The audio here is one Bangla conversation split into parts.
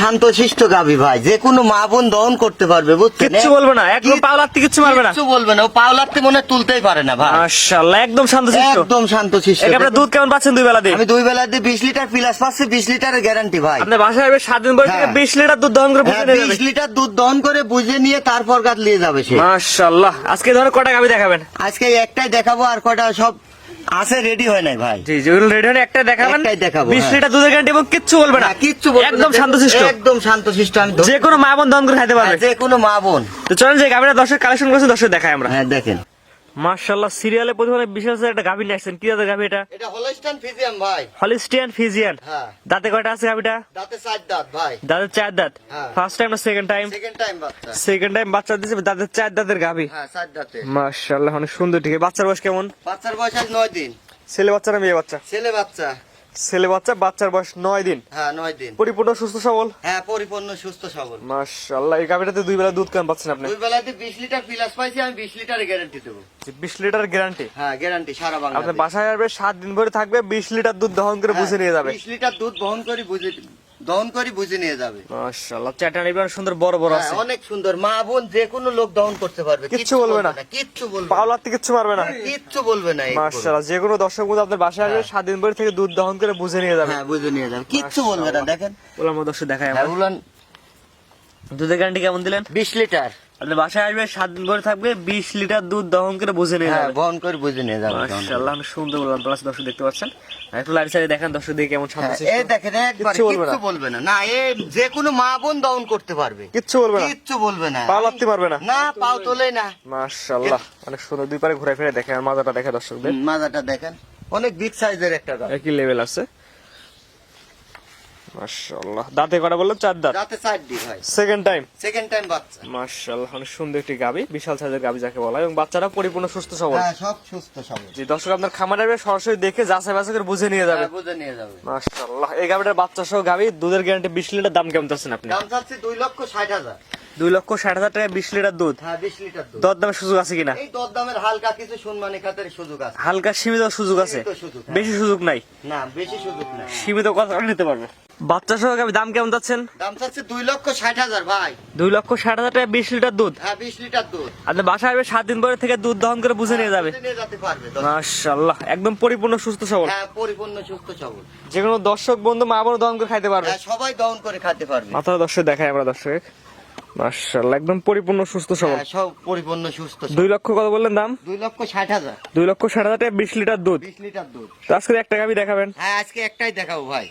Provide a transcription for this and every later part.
শান্ত শিষ্ট গাবি ভাই যে কোনো মা বোন দহন করতে পারবে বুঝছেন? কিচ্ছু বলবে না একদম পাওলাত্তি কিচ্ছু মারবে না। কিচ্ছু বলবে না ও পাওলাতে মনে তুলতেই পারে না ভাই। মাশাআল্লাহ একদম শান্ত শিষ্ট। একদম শান্ত শিষ্ট। একে আপনার দুধ কেমন পাচ্ছেন দুই বেলা দিয়ে? আমি দুই বেলা দিয়ে বিশ লিটার প্লাস পাচ্ছি বিশ লিটারের গ্যারান্টি ভাই। আপনার বাসায় আসবে সাত দিন পরে থেকে হ্যাঁ। বিশ লিটার দুধ দহন করে বুঝে নিয়ে বিশ যাবে। লিটার দুধ দহন করে বুঝে নিয়ে তারপর গাত নিয়ে যাবে সে। মাশাআল্লাহ আজকে ধরো কটা গাবি দেখাবেন? আজকে একটাই দেখাবো আর কটা সব আছে রেডি হয় নাই ভাই। জি যেগুলো রেডি হয় একটা দেখাবেন। একটাই দেখাবো, বিশ হ্যাঁ। লিটার দুধের গ্যারান্টি এবং কিচ্ছু বলবে না। কিচ্ছু বলবে। একদম শান্ত শিষ্ট একদম শান্ত শিষ্ট আমি যে কোনো মা বোন দন করে খাইতে পারবে। হ্যাঁ, যে কোনো মা বোন। তো চলেন যে গাভিটা দর্শক কালেকশন করছে দর্শক দেখাই আমরা। হ্যাঁ দেখেন। মার্শাল্লাহ সিরিয়ালে প্রথমে বিশেষ একটা গাভী নিয়ে আসছেন। কি দাদা গাভী এটা? এটা ফিজিয়ান ভাই। Holstein Friesian. হ্যাঁ। দাঁতে কয়টা আছে গাভীটা? দাঁতে চার দাঁত ভাই। দাঁতে চার দাঁত। হ্যাঁ। ফার্স্ট টাইম না সেকেন্ড টাইম সেকেন্ড টাইম বাচ্চা। সেকেন্ড টাইম বাচ্চা দিয়েছে দাঁতে চার দাঁতের গাভী। হ্যাঁ চার দাঁতে মার্শাল্লাহ অনেক সুন্দর ঠিক বাচ্চার বয়স কেমন? বাচ্চার বয়স আজ নয় দিন। ছেলে বাচ্চা না মেয়ে বাচ্চা? ছেলে বাচ্চা। ছেলে বাচ্চা বাচ্চার বয়স নয় দিন। হ্যাঁ নয় দিন। পরিপূর্ণ সুস্থ সবল? হ্যাঁ পরিপূর্ণ সুস্থ সবল। মার্শাল্লাহ এই গাভিটাতে দুই বেলা দুধ কেমন পাচ্ছেন আপনি? দুই বেলাতে বিশ লিটার প্লাস পাইছি আমি বিশ লিটার গ্যারান্টি দেবো। বিশ লিটার গ্যারান্টি হ্যাঁ গ্যারান্টি সারা বাংলা বাসায় আসবে সাত দিন ধরে থাকবে বিশ লিটার দুধ দহন করে বুঝে নিয়ে যাবে। বিশ লিটার দুধ বহন করে বুঝে দহন করি বুঝে নিয়ে যাবে। সুন্দর বড় বড় হ্যাঁ, আছে। অনেক সুন্দর। মা বোন যে কোনো লোক দহন করতে পারবে। কিচ্ছু বলবে না। কিচ্ছু বলবে পাওলার থেকে কিচ্ছু পারবে না। কিচ্ছু বলবে না গরু। যে কোনো দর্শক বন্ধু আপনার বাসায় আসবে সাত দিন পরে থেকে দুধ দহন করে বুঝে নিয়ে যাবে। হ্যাঁ বুঝে নিয়ে যাবে। কিচ্ছু বলবে না দেখেন। দর্শক দেখায় হ্যাঁ আমরা দুধের গ্যারান্টি কেমন দিলেন? বিশ লিটার। আপনার বাসায় আসবে সাত দিন পরে থাকবে বিশ লিটার দুধ দহন করে বুঝে নিয়ে হ্যাঁ যাবে। বহন করে বুঝে নিয়ে যাবে করে। মার্শাল্লাহ অনেক সুন্দর বললাম প্লাস দর্শক দেখতে পাচ্ছেন। একটু লাইট সাইডে দেখেন দর্শক দিয়ে কেমন শান্ত হ্যাঁ, এই দেখেন একবার কিচ্ছু বলবে না। না। এ যে কোনো মা বোন দহন করতে পারবে। কিচ্ছু বলবে না। কিচ্ছু বলবে না। পা লাগতে পারবে না। না পাও তোলে না। মার্শাল্লাহ অনেক সুন্দর। দুই পারে ঘুরে ফিরে দেখে আর মাজাটা দেখে দর্শকদের। মাজাটা দেখেন অনেক বিগ সাইজের একটা গাছ। একই লেভেল আছে। মার্শাল্লাহ দাঁতে কটা বললাম চার দাঁত। দাঁতে চার দি ভাই সেকেন্ড টাইম সেকেন্ড টাইম বাচ্চা। মাশাআল্লাহ অনেক সুন্দর একটি গাবি বিশাল সাইজের গাবি যাকে বলা হয় এবং বাচ্চারা পরিপূর্ণ সুস্থ সবল। হ্যাঁ সব সুস্থ সবল। যে দর্শক আপনার খামারে আসবে সরাসরি দেখে যাচাই বাছাই করে বুঝে নিয়ে যাবে হ্যাঁ, বুঝে নিয়ে যাবে মাশাআল্লাহ এই গাবিটার বাচ্চা সহ গাবি দুধের গ্যারান্টি বিশ লিটার দাম কেমন চাচ্ছেন আপনি? দাম চাচ্ছি 2 লক্ষ ষাট হাজার। দুই লক্ষ ষাট হাজার টাকা বিশ লিটার দুধ। হ্যাঁ বিশ লিটার দুধ। দর দামের সুযোগ আছে কিনা? এই দর দামের হালকা কিছু সম্মানী খাতের সুযোগ আছে। হালকা সীমিত সুযোগ আছে? হ্যাঁ। বেশি সুযোগ নাই? না বেশি সুযোগ না সীমিত কথা নিতে পারবে। বাচ্চা সহ দাম কেমন চাচ্ছেন দাম চাচ্ছে দুই লক্ষ ষাট হাজার ভাই। দুই লক্ষ ষাট হাজার টাকা বিশ লিটার দুধ? হ্যাঁ বিশ লিটার দুধ। আপনার বাসায় আসবে সাত দিন পরে থেকে দুধ দহন করে বুঝে নিয়ে যাবে। বুঝে নিয়ে দশ- মাশাল্লাহ একদম পরিপূর্ণ সুস্থ সবল। হ্যাঁ পরিপূর্ণ সুস্থ সবল। যে কোনো দর্শক বন্ধু মা বোন দহন করে খাইতে পারবে। হ্যাঁ সবাই দহন করে খেতে পারবে। মাথা দর্শক দেখায় আমরা দর্শক মাশাল্লাহ একদম পরিপূর্ণ সুস্থ সবল। হ্যাঁ সব পরিপূর্ণ সুস্থ। দুই লক্ষ কত বললেন দাম? দুই লক্ষ ষাট হাজার। দুই লক্ষ ষাট হাজার টাকা বিশ লিটার দুধ। বিশ লিটার দুধ। তো আজকে একটা গাবি দেখাবেন। হ্যাঁ আজকে একটাই দেখাবো ভাই।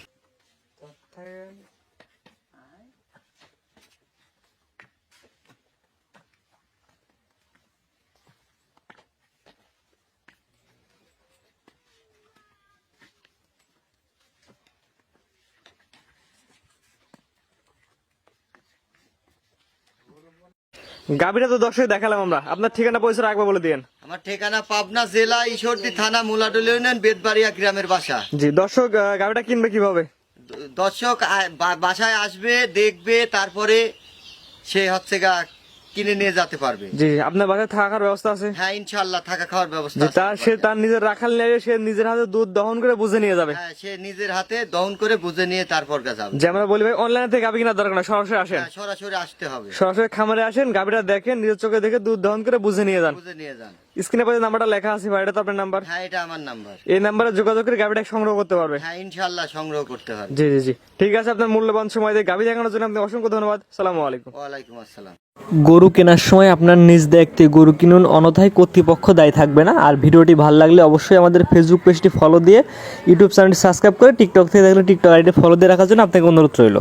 গাবিটা তো দর্শক দেখালাম আমরা। আপনার ঠিকানা পয়সা রাখব বলে দিন আমার ঠিকানা পাবনা জেলা ঈশ্বরদী থানা মুলাডুল ইউনিয়ন বেদবাড়িয়া গ্রামের বাসা। জি দর্শক গাভীটা গাবিটা কিনবে কীভাবে? দর্শক বাসায় আসবে দেখবে তারপরে সে হচ্ছে গা কিনে নিয়ে যেতে পারবে। জি আপনার বাসায় থাকার ব্যবস্থা আছে? হ্যাঁ ইনশাল্লাহ থাকা খাওয়ার ব্যবস্থা আছে তার সে তার নিজের রাখাল নিয়ে সে নিজের হাতে দুধ দহন করে বুঝে নিয়ে যাবে। হ্যাঁ সে নিজের হাতে দহন করে বুঝে নিয়ে তারপর যাবে। যে আমরা বলি ভাই অনলাইন থেকে গাবি কিনা দরকার না সরাসরি আসেন। হ্যাঁ, সরাসরি আসতে হবে। সরাসরি খামারে আসেন গাবিটা দেখেন নিজের চোখে দেখে দুধ দহন করে বুঝে নিয়ে যান। বুঝে নিয়ে যান। স্ক্রিনে পরে নাম্বারটা লেখা আছে ভাই এটা তো আপনার নাম্বার? হ্যাঁ এটা আমার নাম্বার। এই নাম্বারে যোগাযোগ করে গাবিটা সংগ্রহ করতে পারবে। হ্যাঁ ইনশাল্লাহ সংগ্রহ করতে হবে। জি জি জি। ঠিক আছে আপনার মূল্যবান সময় দিয়ে গাবি দেখানোর জন্য আপনি অসংখ্য ধন্যবাদ। সালামু আলাইকুম। ওয়ালাইকুম আসসালাম। গরু কেনার সময় আপনার নিজ দায়িত্বে গরু কিনুন অনথায় কর্তৃপক্ষ দায়ী থাকবে না। আর ভিডিওটি ভালো লাগলে অবশ্যই আমাদের ফেসবুক পেজটি ফলো দিয়ে ইউটিউব চ্যানেলটি সাবস্ক্রাইব করে টিকটক থেকে দেখলে টিকটক আইডি ফলো দিয়ে রাখার জন্য আপনাকে অনুরোধ রইল।